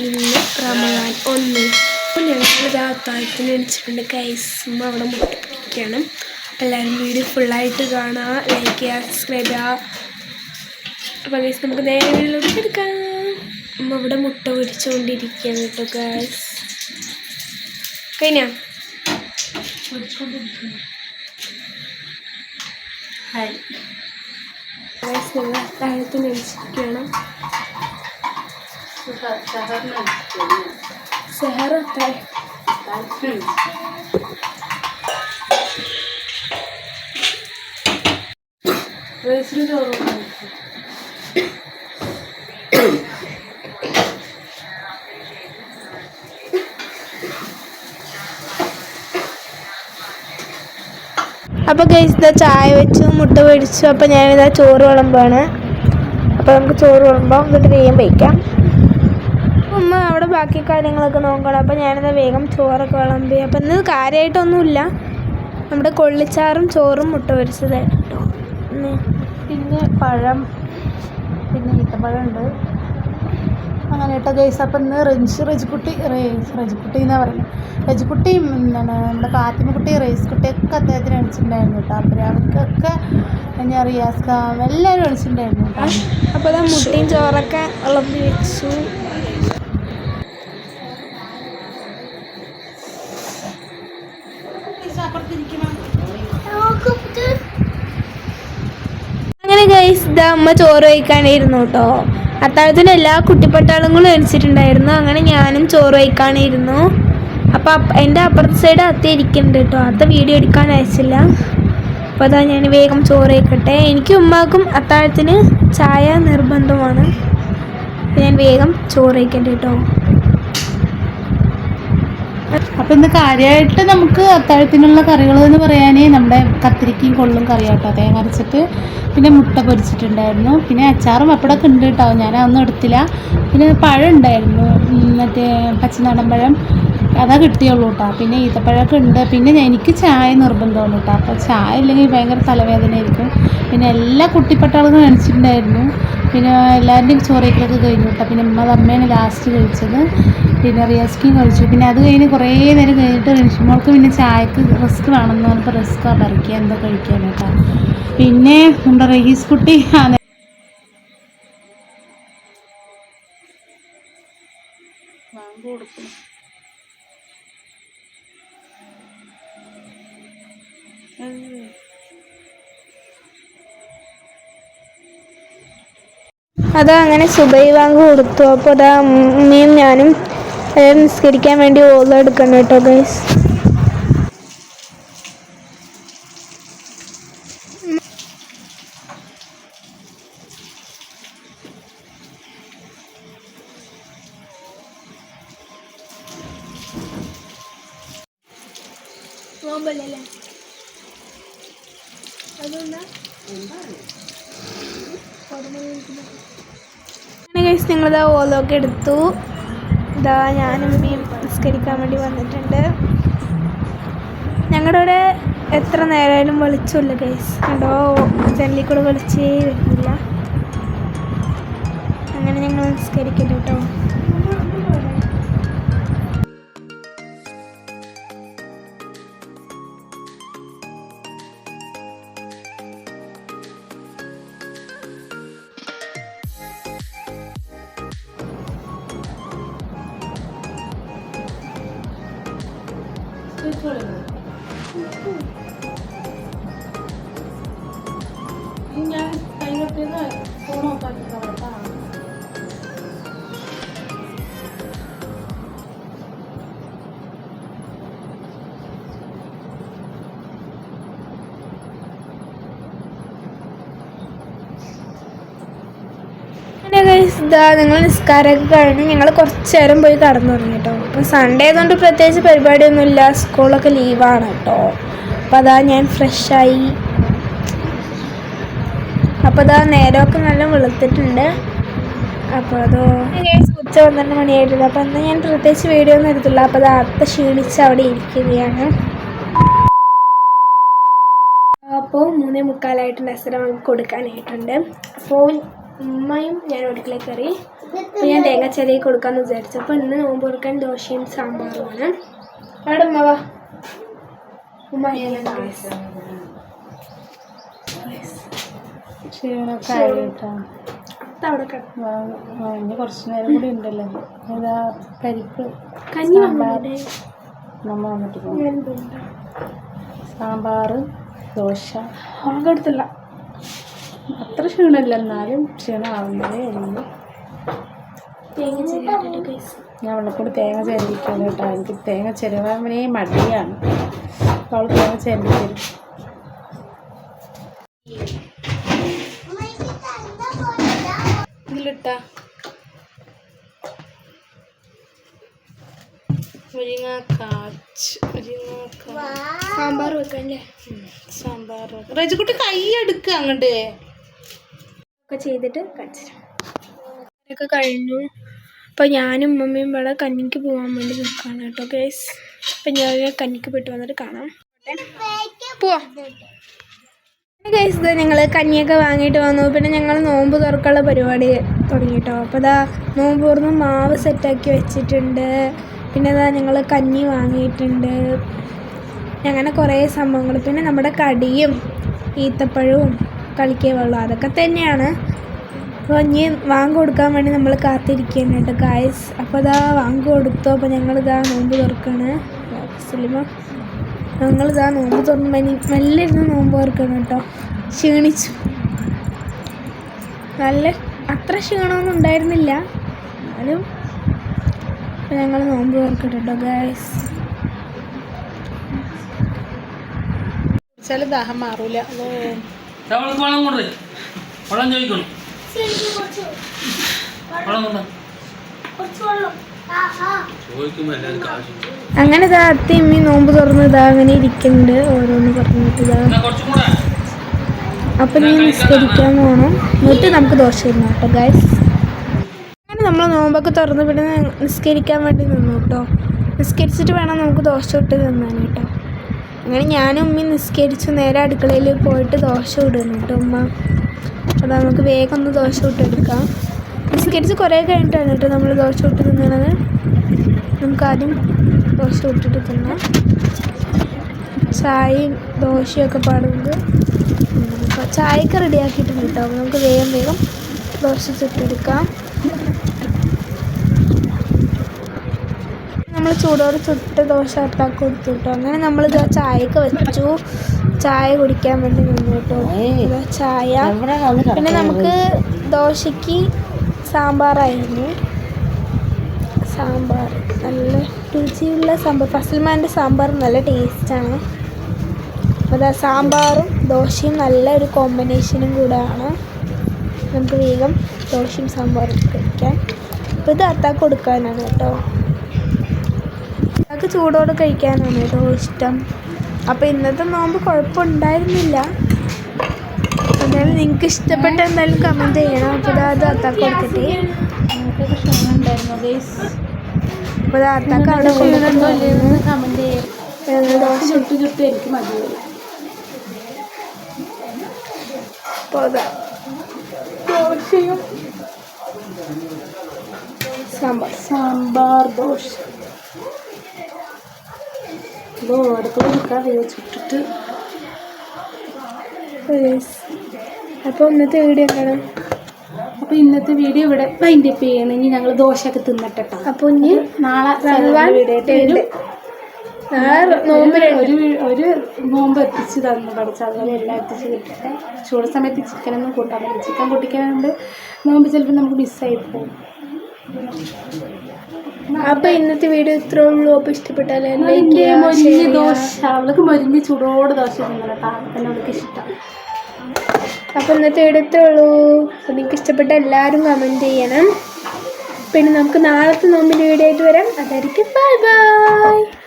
ഇന്ന് റമദാൻ ഒന്ന്. ഞങ്ങൾ ദാത്തായത്തിന് എണിച്ചിട്ടുണ്ട്. കൈസും അവിടെ മുട്ട പിടിക്കണം എല്ലാവരും വീഡിയോ ഫുള്ളായിട്ട് കാണുക ലൈക്ക് ചെയ്യുക സബ്സ്ക്രൈബ് ചെയ്യുക. അപ്പം ഗൈസ് നമുക്ക് നേരെ വീട്ടിലോട്ട് എടുക്കാം അമ്മ ഇവിടെ മുട്ട പിടിച്ചുകൊണ്ടിരിക്കുകയാണ് കേട്ടോ ഗൈസ് കഴിഞ്ഞാ? ഹായ് ഗൈസ് ഞങ്ങൾ അത്താഴത്തിന് എണിച്ചിരിക്കണം സെഹർ അത്താഴം റേസിന് ഗൈസ് ഇതാ ചായ വെച്ചു മുട്ട പൊരിച്ചു. അപ്പോൾ ഞാനിതാ ചോറ് വിളമ്പാണ്. അപ്പോൾ നമുക്ക് ചോറ് വിളമ്പാം എന്നിട്ട് വേഗം വയ്ക്കാം ഉമ്മ അവിടെ ബാക്കി കാര്യങ്ങളൊക്കെ നോക്കണം. അപ്പോൾ ഞാനിതാ വേഗം ചോറൊക്കെ വിളമ്പി. അപ്പം ഇന്ന് കാര്യമായിട്ടൊന്നുമില്ല നമ്മുടെ കൊള്ളിച്ചാറും ചോറും മുട്ട പൊരിച്ചതായിട്ടോ. കേട്ടോ പിന്നെ പഴം പിന്നെ ഈത്തപ്പഴം ഉണ്ട്. അങ്ങനെ കേട്ടോ ഗൈസ് അപ്പം ഇന്ന് റെഞ്ച് റെജിക്കുട്ടി റേസ് റെജിക്കുട്ടി എന്നാ പറയുന്നത് റെജിക്കുട്ടിയും എന്താണ് നമ്മുടെ കാത്തിമക്കുട്ടി റേസ് കുട്ടിയൊക്കെ അദ്ദേഹത്തിന് അടിച്ചിട്ടുണ്ടായിരുന്നു കേട്ടോ. അപ്പം അവർക്കൊക്കെ ഞാൻ റിയാസ് എല്ലാവരും അടിച്ചിട്ടുണ്ടായിരുന്നു കേട്ടോ. അപ്പോൾ ഞാൻ മുട്ടയും ചോറൊക്കെ വിളമ്പി വെച്ചു. ഇതാ അമ്മ ചോറ് കഴിക്കാനായിരുന്നു കേട്ടോ. അത്താഴത്തിന് എല്ലാ കുട്ടിപ്പട്ടാളങ്ങളും എണിച്ചിട്ടുണ്ടായിരുന്നു. അങ്ങനെ ഞാനും ചോറ് കഴിക്കാനായിരുന്നു. അപ്പോൾ എന്റെ അപ്പുറത്തെ സൈഡ് അത്ത ഇരിക്കുന്നുണ്ട് കേട്ടോ. അത്ത വീഡിയോ എടുക്കാൻ അയച്ചില്ല. അപ്പോൾ അതാ ഞാൻ വേഗം ചോറ് കഴിക്കട്ടെ. എനിക്ക് ഉമ്മാക്കും അത്താഴത്തിന് ചായ നിർബന്ധമാണ്. ഞാൻ വേഗം ചോറ് കഴിക്കട്ടെ കേട്ടോ. അപ്പം ഇന്ന് കാര്യമായിട്ട് നമുക്ക് അത്താഴത്തിനുള്ള കറികൾ എന്ന് പറയാൻ നമ്മുടെ കത്തിരിക്കയും കൊള്ളും കറിയാട്ടോ. തേങ്ങ അരച്ചിട്ട് പിന്നെ മുട്ട പൊരിച്ചിട്ടുണ്ടായിരുന്നു. പിന്നെ അച്ചാറും പപ്പടമൊക്കെ ഉണ്ട് കേട്ടോ. ഞാൻ അതൊന്നും എടുത്തില്ല. പിന്നെ പഴം ഉണ്ടായിരുന്നു. മറ്റേ പച്ചനാടൻ പഴം. അതാ കിട്ടിയുള്ളൂ കേട്ടോ. പിന്നെ ഈത്തപ്പഴമൊക്കെ ഉണ്ട്. പിന്നെ എനിക്ക് ചായ നിർബന്ധമാണ് കേട്ടോ. അപ്പോൾ ചായ ഇല്ലെങ്കിൽ ഭയങ്കര തലവേദനയായിരിക്കും. പിന്നെ എല്ലാ കുട്ടിപ്പട്ടാളുകളും കഴിച്ചിട്ടുണ്ടായിരുന്നു പിന്നെ എല്ലാവരുടെയും ചോറേക്കൊക്കെ കഴിഞ്ഞു കേട്ടോ. പിന്നെ ഉമ്മ അമ്മയാണ് ലാസ്റ്റ് കഴിച്ചത്. പിന്നെ റിയസ്കിയും കഴിച്ചു. പിന്നെ അത് കഴിഞ്ഞ് കുറേ നേരം കഴിഞ്ഞിട്ട് റിൻഷിമോൾക്ക് പിന്നെ ചായക്ക് റിസ്ക് വേണമെന്ന് പറഞ്ഞപ്പോൾ റിസ്ക് പറിക്കുക എന്തോ കഴിക്കാൻ കേട്ടോ. പിന്നെ നമ്മുടെ റഹീസ് കുട്ടി ആ അത് അങ്ങനെ സുബൈ ബാങ്ക് കൊടുത്തു. അപ്പോൾ അതാ അമ്മയും ഞാനും നിസ്കരിക്കാൻ വേണ്ടി ഓല എടുക്കണം കേട്ടോ ഗൈസ് നോമ്പല്ലേ കഴിച്ച് ഞങ്ങളിതാ ഓലമൊക്കെ എടുത്തു. ഇതാ ഞാനും ഉമ്മയും നിസ്കരിക്കാൻ വേണ്ടി വന്നിട്ടുണ്ട്. ഞങ്ങളുടെ ഇവിടെ എത്ര നേരമായാലും വെളിച്ചമില്ല ഗൈസ് കണ്ടോ? ജനലിൽ കൂടെ വെളിച്ചേ വരുന്നില്ല. അങ്ങനെ ഞങ്ങൾ നിസ്കരിക്കട്ടെ കേട്ടോ れ取れないみん。な通ってないこからさ ഇതാ നിങ്ങൾ നിസ്കാരമൊക്കെ കഴിഞ്ഞ് ഞങ്ങൾ കുറച്ച് നേരം പോയി കടന്നു തുടങ്ങി കേട്ടോ അപ്പോൾ സൺഡേ ആയതുകൊണ്ട് പ്രത്യേകിച്ച് പരിപാടിയൊന്നുമില്ല. സ്കൂളൊക്കെ ലീവാണ് കേട്ടോ അപ്പോൾ അതാ ഞാൻ ഫ്രഷായി അപ്പോൾ അതാ നേരമൊക്കെ നല്ല വെളുത്തിട്ടുണ്ട്. അപ്പോൾ അതോ ഉച്ച പന്ത്രണ്ട് മണിയായിട്ടുണ്ട് അപ്പോൾ എന്നാൽ ഞാൻ പ്രത്യേകിച്ച് വീഡിയോ ഒന്നും എടുത്തില്ല. അപ്പോൾ അത് അത്ത ക്ഷീണിച്ച് അവിടെ ഇരിക്കുകയാണ്. അപ്പോൾ മൂന്നേ മുക്കാലായിട്ട് നസര നമുക്ക് കൊടുക്കാനായിട്ടുണ്ട്. അപ്പോൾ ഉമ്മയും ഞാൻ ഒടുക്കളെ കറി അപ്പോൾ ഞാൻ തേങ്ങ ചെറിയ കൊടുക്കാമെന്ന് വിചാരിച്ചു. അപ്പോൾ ഇന്ന് നോമ്പ് കൊടുക്കാൻ ദോശയും സാമ്പാറുമാണ്. അവിടെ ഉമ്മ വാ. ഉമ്മ കുറച്ച് നേരം കൂടി ഉണ്ടല്ലോ. ഇതാ പരിപ്പ് കഞ്ഞി സാമ്പാർ. വന്നിട്ടുണ്ടേ നമ്മ വന്നിട്ട് സാമ്പാർ ദോശ. അത്ര ക്ഷീണമില്ല എന്നാലും ക്ഷീണമാവുന്നതേ ഉള്ളൂ. തേങ്ങ ചെറിയ ഗൈസ് ഞാൻ വെള്ളക്കൂടി തേങ്ങ ചിരവിക്കണം കേട്ടോ. എനിക്ക് തേങ്ങ ചിരവാനേ മടിയാണ്. അപ്പോൾ അവൾ തേങ്ങ ചേരിക്കും തരും ഇതിലിട്ടാ സാമ്പാർ വെക്കല്ലേ സാമ്പാർ റജുക്കുട്ടി കൈ എടുക്കുക അങ്ങോട്ട്. ഒക്കെ ചെയ്തിട്ട് കഴിച്ചിട്ടുണ്ട് ഒക്കെ കഴിഞ്ഞു. അപ്പോൾ ഞാനും മമ്മിയും ഇവിടെ കന്നിക്ക് പോകാൻ വേണ്ടി നിൽക്കുകയാണ് കേട്ടോ ഗൈസ് അപ്പം ഞാൻ കന്നിക്ക് പോയിട്ട് വന്നിട്ട് കാണാം. പോവാം. ഞങ്ങൾ കഞ്ഞിയൊക്കെ വാങ്ങിയിട്ട് വന്നു. പിന്നെ ഞങ്ങൾ നോമ്പ് തുറക്കാനുള്ള പരിപാടി തുടങ്ങി കേട്ടോ. അപ്പോൾ ഇതാ നോമ്പ് തുറന്ന് മാവ് സെറ്റാക്കി വെച്ചിട്ടുണ്ട്. പിന്നെ ഇതാ ഞങ്ങൾ കഞ്ഞി വാങ്ങിയിട്ടുണ്ട്. അങ്ങനെ കുറേ സംഭവങ്ങൾ പിന്നെ നമ്മുടെ കടിയും ഈത്തപ്പഴവും കളിക്കുക ഉള്ളൂ. അതൊക്കെ തന്നെയാണ്. അപ്പോൾ ഇനി വാങ്ങ് കൊടുക്കാൻ വേണ്ടി നമ്മൾ കാത്തിരിക്കുകയാണ് കേട്ടോ കായസ് അപ്പോൾ ഇതാ വാങ്ങ് കൊടുത്തു. അപ്പോൾ ഞങ്ങളിതാ നോമ്പ് തുറക്കാണ്. മുസ്ലിമ ഞങ്ങളിതാ നോമ്പ് തുറന്ന് മെനി മെല്ലെ ഇരുന്ന് നോമ്പ് തുറക്കണം കേട്ടോ. ക്ഷീണിച്ചു. നല്ല അത്ര ക്ഷീണമൊന്നും ഉണ്ടായിരുന്നില്ല. എന്നാലും ഞങ്ങൾ നോമ്പ് തുറക്കട്ടെ കേട്ടോ ഗായസ് ചില ദാഹം മാറൂല. അവൾക്ക് വളം കൊണ്ട് വളം ചോദിക്കണം. കൊണ്ട്. അങ്ങനെ ഇതാ അത്തിയമ്മി നോമ്പ് തുറന്ന് ഇതാ അങ്ങനെ ഇരിക്കുന്നുണ്ട് ഓരോന്ന് പറഞ്ഞിട്ട് ഇതാ അപ്പം നീ നിസ്കരിക്കാൻ പോകണം എന്നിട്ട് നമുക്ക് ദോശ ഇരുന്നു കേട്ടോ ഗൈസ് അങ്ങനെ നമ്മൾ നോമ്പൊക്കെ തുറന്ന് പിന്നെ നിസ്കരിക്കാൻ വേണ്ടി നിന്നു കേട്ടോ. നിസ്കരിച്ചിട്ട് വേണം നമുക്ക് ദോശ ഇട്ട് തിന്നാൻ കേട്ടോ. അങ്ങനെ ഞാനും ഉമ്മയും നിസ്കരിച്ചു നേരെ അടുക്കളയിൽ പോയിട്ട് ദോശ ഇടുന്നു കേട്ടോ ഉമ്മ. അപ്പോൾ നമുക്ക് വേഗം ഒന്ന് ദോശ ഇട്ടെടുക്കാം നിസ്കരിച്ച് കുറേ കഴിഞ്ഞിട്ടാണ് കേട്ടോ നമ്മൾ ദോശ ഇട്ട് തിന്നണത്. നമുക്ക് ആദ്യം ദോശ ഇട്ടിട്ട് തിന്നാം ചായയും ദോശയൊക്കെ പാടുന്നത് ചായയൊക്കെ റെഡിയാക്കിയിട്ടുണ്ട് കേട്ടോ. നമുക്ക് വേഗം വേഗം ദോശ ചുട്ടെടുക്കാം നമ്മൾ ചൂടോടെ ചുട്ട് ദോശ ഉണ്ടാക്കി കൊടുത്തു കേട്ടോ അങ്ങനെ നമ്മൾ ഇതാ ചായയൊക്കെ വെച്ചു. ചായ കുടിക്കാൻ വേണ്ടി നിന്നു കേട്ടോ. ചായ. പിന്നെ നമുക്ക് ദോശയ്ക്ക് സാമ്പാറായിരുന്നു. സാമ്പാർ. നല്ല രുചിയുള്ള സാമ്പാർ. ഫസൽമാന്റെ സാമ്പാർ നല്ല ടേസ്റ്റാണ്. അപ്പോൾ ദാ സാമ്പാറും ദോശയും നല്ല ഒരു കോമ്പിനേഷനും കൂടെയാണ് നമുക്ക് വേഗം ദോശയും സാമ്പാറും കഴിക്കാം. അപ്പോൾ ഇത് അത്താക്ക് കൊടുക്കാനാണ് കേട്ടോ. അത്താക്ക് ചൂടോടെ കഴിക്കാനാണ് കേട്ടോ ഇഷ്ടം. അപ്പോൾ ഇന്നത്തെ നോമ്പ് കുഴപ്പമുണ്ടായിരുന്നില്ല. എന്തായാലും നിങ്ങൾക്ക് ഇഷ്ടപ്പെട്ട എന്തായാലും കമന്റ് ചെയ്യണം. അപ്പോൾ അത് അത്താക്ക് കൊടുക്കട്ടെ. അപ്പോൾ അത്താക്ക് അവിടെ കമന്റ് ചെയ്യാം. ഞങ്ങൾ ദോശ ചുട്ട് ചുട്ട് എനിക്ക് മതിയായി അപ്പോൾ ഇതാ. ദോശയും സാമ്പാർ. സാമ്പാർ ദോശ. ഇതോ അടുക്കള നിൽക്കാൻ അപ്പോൾ ഇന്നത്തെ വീഡിയോ എന്താണ്? അപ്പോൾ ഇന്നത്തെ വീഡിയോ ഇവിടെ വൈൻഡ് അപ്പ് ചെയ്യണം. ഇനി ഞങ്ങൾ ദോശയൊക്കെ തിന്നിട്ടോ ട്ടോ. അപ്പോൾ ഇനി നാളെ വീഡിയോ. നാളെ നോമ്പ് ഒരു ഒരു നോമ്പ് എത്തിച്ച് തന്നു. പഠിച്ച അതുപോലെ എല്ലാം എത്തിച്ച് കിട്ടട്ടെ. ചൂട് സമയത്ത് ചിക്കനൊന്നും കൂട്ടാൻ പറ്റില്ല. ചിക്കൻ പൊട്ടിക്കാനുണ്ട് നോമ്പ് ചിലപ്പോൾ നമുക്ക് മിസ്സായി പോകും. അപ്പോൾ ഇന്നത്തെ വീഡിയോ ഇത്രേ ഉള്ളൂ. അപ്പൊ ഇഷ്ടപ്പെട്ടാൽ മൊരിഞ്ഞ. ദോശ. അവൾക്ക് മൊരിഞ്ഞ് ചൂടോട് ദോശ തന്നെ അവൾക്ക് ഇഷ്ടം. അപ്പൊ ഇന്നത്തെ വീഡിയോ ഇത്രേ ഉള്ളൂ. അപ്പൊ നിങ്ങൾക്ക് ഇഷ്ടപ്പെട്ട എല്ലാവരും കമന്റ് ചെയ്യണം. പിന്നെ നമുക്ക് നാളത്തെ നോമ്പിന്റെ വീഡിയോ ആയിട്ട് വരാം. അതായിരിക്കും. Bye bye